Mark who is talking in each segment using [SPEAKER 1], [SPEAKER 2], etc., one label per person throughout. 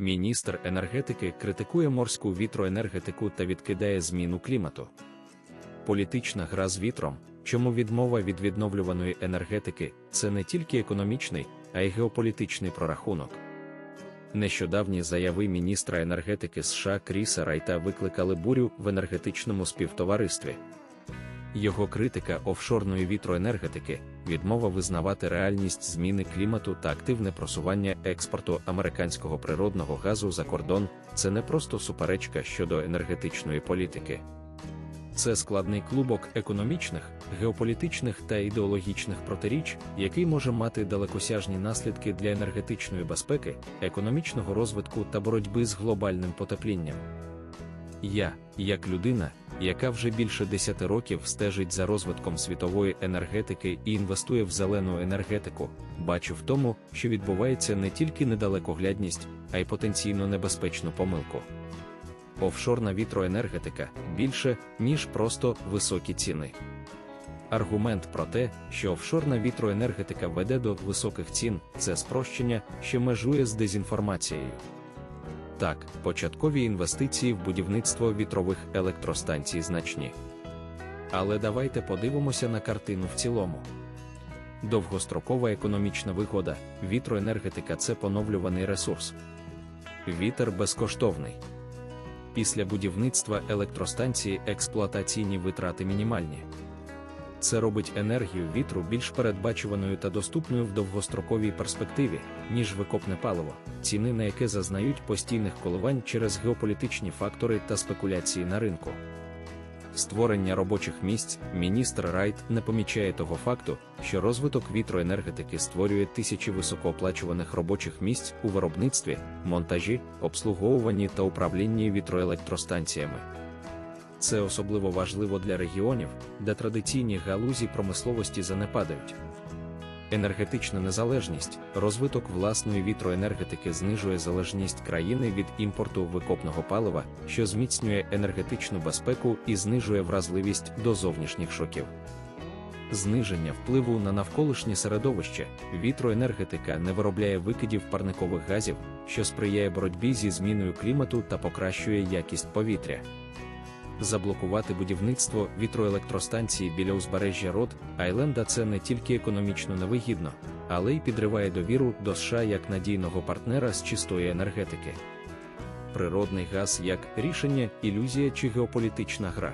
[SPEAKER 1] Міністр енергетики критикує морську вітроенергетику та відкидає зміну клімату. Політична гра з вітром, чому відмова від відновлюваної енергетики це не тільки економічний, а й геополітичний прорахунок. Нещодавні заяви міністра енергетики США Кріса Райта викликали бурю в енергетичному співтоваристві. Його критика офшорної вітроенергетики, відмова визнавати реальність зміни клімату та активне просування експорту американського природного газу за кордон це не просто суперечка щодо енергетичної політики. Це складний клубок економічних, геополітичних та ідеологічних протиріч, який може мати далекосяжні наслідки для енергетичної безпеки, економічного розвитку та боротьби з глобальним потеплінням. Я, як людина, яка вже більше 10 років стежить за розвитком світової енергетики і інвестує в зелену енергетику, бачу в тому, що відбувається не тільки недалекоглядність, а й потенційно небезпечну помилку. Офшорна вітроенергетика більше, ніж просто високі ціни. Аргумент про те, що офшорна вітроенергетика веде до високих цін, це спрощення, що межує з дезінформацією. Так, початкові інвестиції в будівництво вітрових електростанцій значні. Але давайте подивимося на картину в цілому. Довгострокова економічна вигода, вітроенергетика це поновлюваний ресурс. Вітер безкоштовний. Після будівництва електростанції експлуатаційні витрати мінімальні. Це робить енергію вітру більш передбачуваною та доступною в довгостроковій перспективі, ніж викопне паливо, ціни на яке зазнають постійних коливань через геополітичні фактори та спекуляції на ринку. Створення робочих місць міністр Райт не помічає того факту, що розвиток вітроенергетики створює тисячі високооплачуваних робочих місць у виробництві, монтажі, обслуговуванні та управлінні вітроелектростанціями. Це особливо важливо для регіонів, де традиційні галузі промисловості занепадають. Енергетична незалежність, розвиток власної вітроенергетики знижує залежність країни від імпорту викопного палива, що зміцнює енергетичну безпеку і знижує вразливість до зовнішніх шоків. Зниження впливу на навколишнє середовище, вітроенергетика не виробляє викидів парникових газів, що сприяє боротьбі зі зміною клімату та покращує якість повітря заблокувати будівництво вітроелектростанції біля узбережжя Род Айленда це не тільки економічно невигідно, але й підриває довіру до США як надійного партнера з чистої енергетики. Природний газ як рішення, ілюзія чи геополітична гра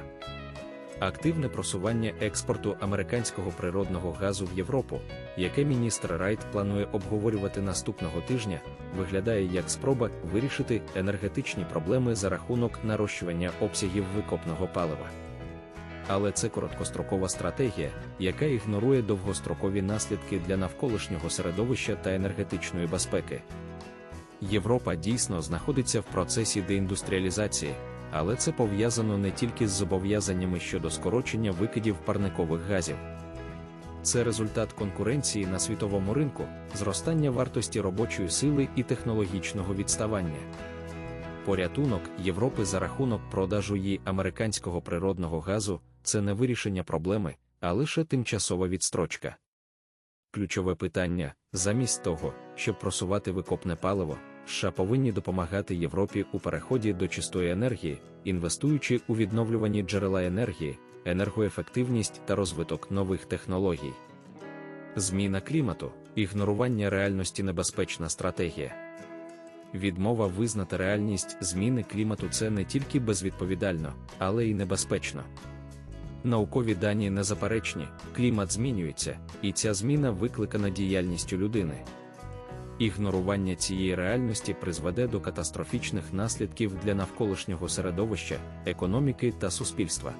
[SPEAKER 1] активне просування експорту американського природного газу в Європу, яке міністр Райт планує обговорювати наступного тижня, виглядає як спроба вирішити енергетичні проблеми за рахунок нарощування обсягів викопного палива. Але це короткострокова стратегія, яка ігнорує довгострокові наслідки для навколишнього середовища та енергетичної безпеки. Європа дійсно знаходиться в процесі деіндустріалізації але це пов'язано не тільки з зобов'язаннями щодо скорочення викидів парникових газів. Це результат конкуренції на світовому ринку, зростання вартості робочої сили і технологічного відставання. Порятунок Європи за рахунок продажу її американського природного газу це не вирішення проблеми, а лише тимчасова відстрочка. Ключове питання замість того, щоб просувати викопне паливо. США повинні допомагати Європі у переході до чистої енергії, інвестуючи у відновлювані джерела енергії, енергоефективність та розвиток нових технологій. Зміна клімату, ігнорування реальності небезпечна стратегія. Відмова визнати реальність зміни клімату це не тільки безвідповідально, але й небезпечно. Наукові дані незаперечні, клімат змінюється, і ця зміна викликана діяльністю людини. Ігнорування цієї реальності призведе до катастрофічних наслідків для навколишнього середовища, економіки та суспільства.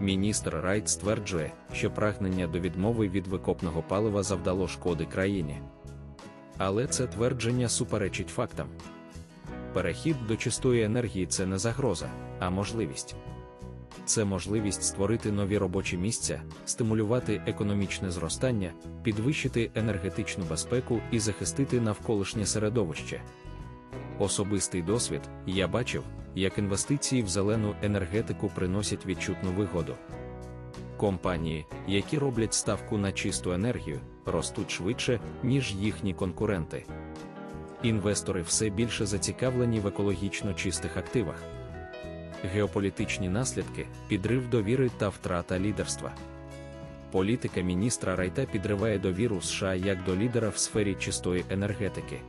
[SPEAKER 1] Міністр Райт стверджує, що прагнення до відмови від викопного палива завдало шкоди країні. Але це твердження суперечить фактам. Перехід до чистої енергії це не загроза, а можливість це можливість створити нові робочі місця, стимулювати економічне зростання, підвищити енергетичну безпеку і захистити навколишнє середовище. Особистий досвід я бачив, як інвестиції в зелену енергетику приносять відчутну вигоду. Компанії, які роблять ставку на чисту енергію, ростуть швидше, ніж їхні конкуренти. Інвестори все більше зацікавлені в екологічно чистих активах. Геополітичні наслідки, підрив довіри та втрата лідерства. Політика міністра Райта підриває довіру США як до лідера в сфері чистої енергетики.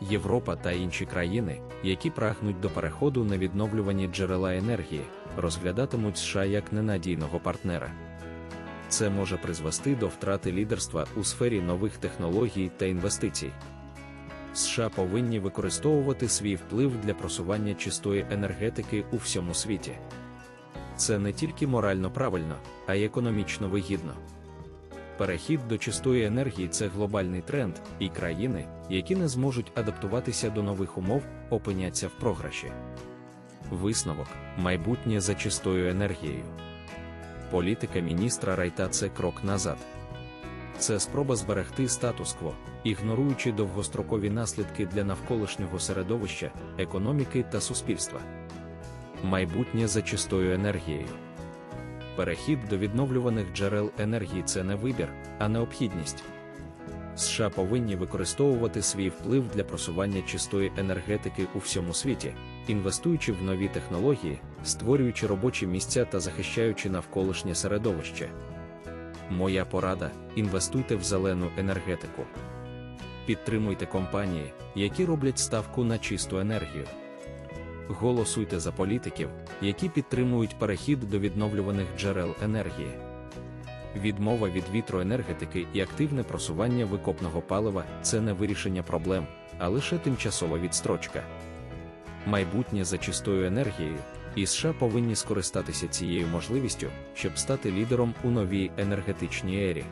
[SPEAKER 1] Європа та інші країни, які прагнуть до переходу на відновлювані джерела енергії, розглядатимуть США як ненадійного партнера. Це може призвести до втрати лідерства у сфері нових технологій та інвестицій. США повинні використовувати свій вплив для просування чистої енергетики у всьому світі. Це не тільки морально правильно, а й економічно вигідно. Перехід до чистої енергії це глобальний тренд, і країни, які не зможуть адаптуватися до нових умов, опиняться в програші. Висновок майбутнє за чистою енергією. Політика міністра Райта це крок назад. Це спроба зберегти статус-кво, ігноруючи довгострокові наслідки для навколишнього середовища, економіки та суспільства. Майбутнє за чистою енергією. Перехід до відновлюваних джерел енергії це не вибір, а необхідність. США повинні використовувати свій вплив для просування чистої енергетики у всьому світі, інвестуючи в нові технології, створюючи робочі місця та захищаючи навколишнє середовище. Моя порада: інвестуйте в зелену енергетику. Підтримуйте компанії, які роблять ставку на чисту енергію. Голосуйте за політиків, які підтримують перехід до відновлюваних джерел енергії. Відмова від вітроенергетики і активне просування викопного палива це не вирішення проблем, а лише тимчасова відстрочка. Майбутнє за чистою енергією, і США повинні скористатися цією можливістю, щоб стати лідером у новій енергетичній ері.